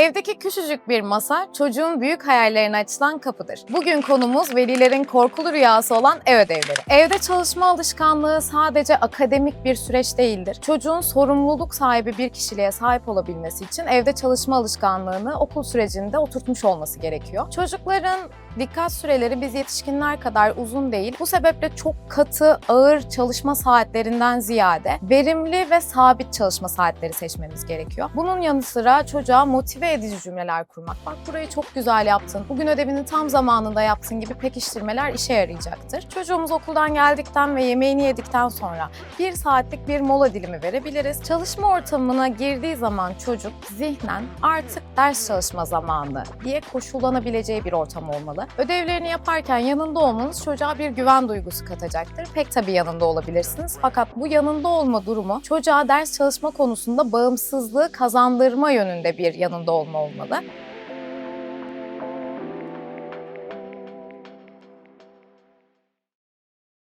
Evdeki küçücük bir masa çocuğun büyük hayallerine açılan kapıdır. Bugün konumuz velilerin korkulu rüyası olan ev ödevleri. Evde çalışma alışkanlığı sadece akademik bir süreç değildir. Çocuğun sorumluluk sahibi bir kişiliğe sahip olabilmesi için evde çalışma alışkanlığını okul sürecinde oturtmuş olması gerekiyor. Çocukların dikkat süreleri biz yetişkinler kadar uzun değil. Bu sebeple çok katı, ağır çalışma saatlerinden ziyade verimli ve sabit çalışma saatleri seçmemiz gerekiyor. Bunun yanı sıra çocuğa motive edici cümleler kurmak. Bak burayı çok güzel yaptın, bugün ödevini tam zamanında yaptın gibi pekiştirmeler işe yarayacaktır. Çocuğumuz okuldan geldikten ve yemeğini yedikten sonra bir saatlik bir mola dilimi verebiliriz. Çalışma ortamına girdiği zaman çocuk zihnen artık ders çalışma zamanı diye koşullanabileceği bir ortam olmalı. Ödevlerini yaparken yanında olmanız çocuğa bir güven duygusu katacaktır. Pek tabii yanında olabilirsiniz. Fakat bu yanında olma durumu çocuğa ders çalışma konusunda bağımsızlığı kazandırma yönünde bir yanında olma olmalı.